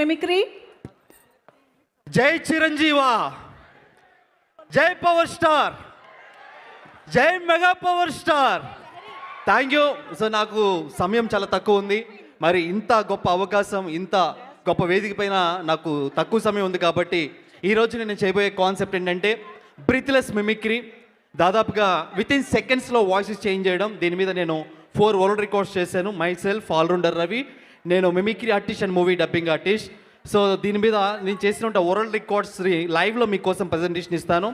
Mimicry. జై చిరంజీవా జై పవర్ స్టార్ జై mega power star. Thank you so నాకు సమయం చాలా తక్కువ ఉంది. మరి ఇంత గొప్ప అవకాశం ఇంత గొప్ప వేదిక పైన నాకు తక్కువ సమయం ఉంది కాబట్టి ఈరోజు నేను చేయబోయే కాన్సెప్ట్ ఏంటంటే బ్రీత్లెస్ మిమిక్రీ. దాదాపుగా విత్ ఇన్ సెకండ్స్లో వాయిసెస్ చేంజ్ చేయడం. దీని మీద నేను ఫోర్ వరల్డ్ రికార్డ్స్ చేశాను. మై సెల్ఫ్ ఆల్రౌండర్ రవి నేను mimicry artist and movie dubbing artist so దీని మీద నేను చేసిన వరల్డ్ రికార్డ్స్ లైవ్లో మీకోసం ప్రజెంటేషన్ ఇస్తాను.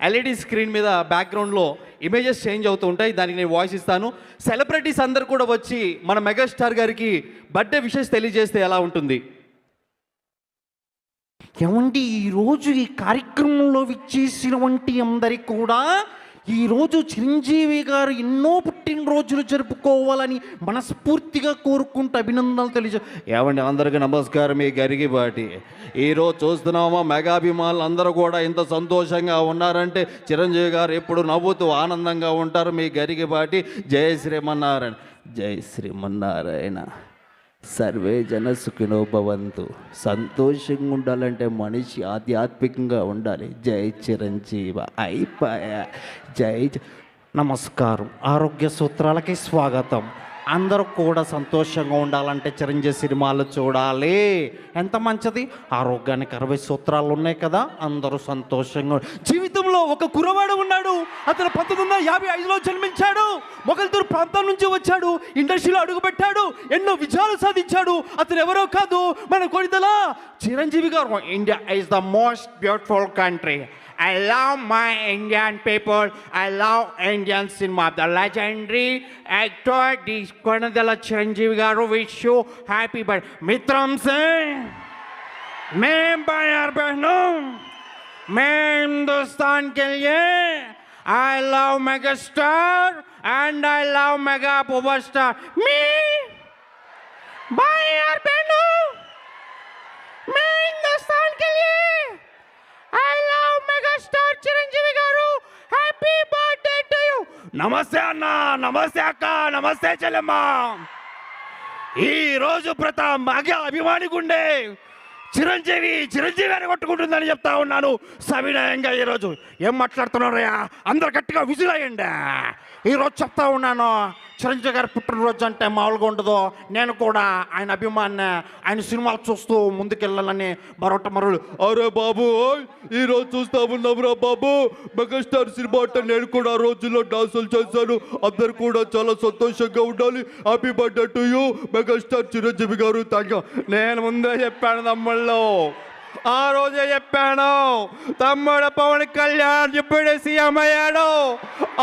ఎల్ఈడి స్క్రీన్ మీద బ్యాక్గ్రౌండ్లో ఇమేజెస్ చేంజ్ అవుతూ ఉంటాయి. దానికి నేను వాయిస్ ఇస్తాను. సెలబ్రిటీస్ అందరు కూడా వచ్చి మన మెగాస్టార్ గారికి బర్త్డే విషెస్ తెలియజేస్తే ఎలా ఉంటుంది? ఏమండి ఈరోజు ఈ కార్యక్రమంలో విచ్చేసినవంటి అందరికి కూడా ఈరోజు చిరంజీవి గారు ఎన్నో పుట్టినరోజులు జరుపుకోవాలని మనస్ఫూర్తిగా కోరుకుంటూ అభినందనలు తెలియజే ఏమండి అందరికీ నమస్కారం మీ గరిగిబాటి ఈరోజు చూస్తున్నామా మెగాభిమానులు అందరూ కూడా ఇంత సంతోషంగా ఉన్నారంటే చిరంజీవి గారు ఎప్పుడు నవ్వుతూ ఆనందంగా ఉంటారు మీ గరిగిబాటి జయ శ్రీమన్నారాయణ. జై శ్రీమన్నారాయణ. సర్వే జన సుఖినో భవంతు. సంతోషంగా ఉండాలంటే మనిషి ఆధ్యాత్మికంగా ఉండాలి. జై చిరంజీవ. అయిపోయా. జై నమస్కారం. ఆరోగ్య సూత్రాలకి స్వాగతం. అందరూ కూడా సంతోషంగా ఉండాలంటే చిరంజీవి సినిమాలు చూడాలి. ఎంత మంచిది? ఆరోగ్యానికి అరవై సూత్రాలు ఉన్నాయి కదా అందరూ సంతోషంగా జీవితంలో ఒక కురవాడు ఉన్నాడు. అతను పంతొమ్మిది వందల యాభై ఐదులో జన్మించాడు. మొగల్ ప్రాంతం నుంచి వచ్చాడు ఇండస్ట్రీలో అడుగుపెట్టాడు ఎన్నో విజయాలు సాధించాడు. అతను ఎవరో కాదు మన Konidela Chiranjeevi garu India is the most beautiful country I love my Indian people I love Indian cinema the legendary actor D Konidela Chiranjeevi garu wish you happy birth మిత్రం సింగ్ మేం భాయార్ బహను. మేం హిందుస్థాన్ కెళ్ళి I love megastar mega star and I love mega power star मी भाई यार बहनों मैं हिंदुस्तान के लिए I love mega star Chiranjeevi garu happy birthday to you నమస్తే అన్న నమస్తే అక్క నమస్తే చెల్లెమ్మ ఈ రోజు ప్రతాప్ మగ అభిమాని గుండె చిరంజీవి చిరంజీవి అని కొట్టుకుంటుందని చెప్తా ఉన్నాను. సవినయంగా ఈరోజు ఏం మాట్లాడుతున్నారయ్యా? అందరు గట్టిగా విజులయ్యండి ఈరోజు చెప్తా ఉన్నాను చిరంజీవి గారి పుట్టినరోజు అంటే మామూలుగా ఉండదు. నేను కూడా ఆయన అభిమాన్య ఆయన సినిమాలు చూస్తూ ముందుకెళ్ళాలని మరొకటి మరొకటి. అరే బాబు ఈరోజు ఈ రోజు చూస్తా ఉన్నామురా బాబు. మెగాస్టార్ సినిమా అంటే నేను కూడా ఆ రోజుల్లో డాన్సులు చేశాను. అందరు కూడా చాలా సంతోషంగా ఉండాలి. Happy birthday to you megastar Chiranjeevi గారు. థ్యాంక్ యూ నేను ముందే చెప్పాను తమ్ముళ్ళు. ఆ రోజే చెప్పాను. తమ్ముడు పవన్ కళ్యాణ్ ఇప్పుడే సీఎం అయ్యాడు.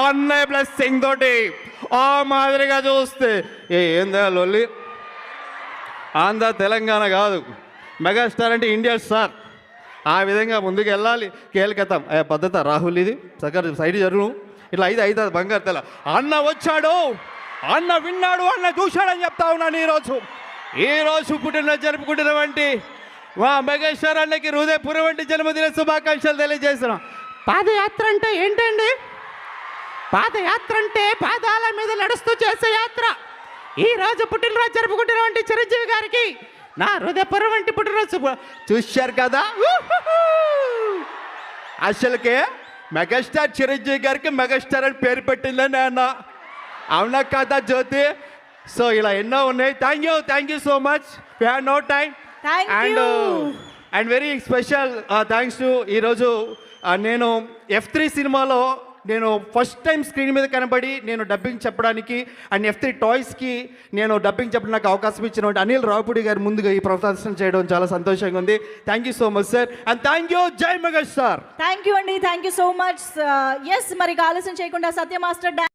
అన్నయ్య బ్లెస్సింగ్ తోటి. ఆ మాదిరిగా చూస్తే ఏ ఏందా లొల్లి? ఆంధ్ర తెలంగాణ కాదు. మెగాస్టార్ అంటే ఇండియా స్టార్. ఆ విధంగా ముందుకు వెళ్ళాలి కేల్కతం. ఏ పద్ధత రాహుల్ ఇది. సగర్ సైడ్ జరుగు. ఇట్లా ఐదు ఐదు బంగారు తెల. అన్న వచ్చాడు. అన్న విన్నాడు. అన్న చూశాడని చెప్తా ఉన్నాను ఈరోజు. ఈరోజు పుట్టిన జరుపుకుంటున్నవంటి మా మెగాస్టార్ అన్నకి హృదయపూర్వంటి జన్మదిన శుభాకాంక్షలు తెలియజేస్తున్నాం. పాదయాత్ర అంటే ఏంటండి? పాదయాత్ర అంటే పాదాల మీద నడుస్తూ చేసే యాత్ర. ఈ రోజు పుట్టినరోజు జరుపుకుంటున్నటువంటి చిరంజీవి గారికి నా హృదయపూర్వంటి పుట్టినరోజు శుభ- చూశారు కదా? అసలుకే మెగాస్టార్ చిరంజీవి గారికి మెగాస్టార్ అని పేరు పెట్టిందని అన్న అవునా కదా జ్యోతి? సో ఇలా ఎన్నో ఉన్నాయి. Thank you thank you so much we have no time and. And very special thanks to ఈరోజు నేను ఎఫ్ త్రీ సినిమాలో నేను ఫస్ట్ టైం స్క్రీన్ మీద కనబడి నేను డబ్బింగ్ చెప్పడానికి అండ్ ఎఫ్ త్రీ టాయ్స్కి నేను డబ్బింగ్ చెప్పడానికి నాకు అవకాశం ఇచ్చినటువంటి అనిల్ రావుపూడి గారు ముందుగా ఈ ప్రదర్శన చేయడం చాలా సంతోషంగా ఉంది. Thank you so much sir and thank you జై మెగా సార్ థ్యాంక్ యూ అండి thank you so much yes మరి ఇక ఆలస్యం చేయకుండా సత్య మాస్టర్